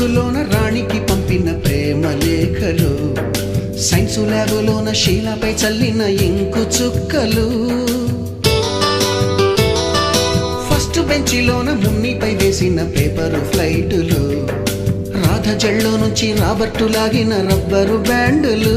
Note రాణికి పంపిన ప్రేమ లేఖలు సైన్సు ల్యాబులోన శీలపై చల్లిన ఇంకు చుక్కలు. ఫస్ట్ బెంచిలోన మున్నిపై వేసిన పేపరు ఫ్లైటులు రాధ జల్లో నుంచి రాబర్టు లాగిన రబ్బరు బ్యాండులు.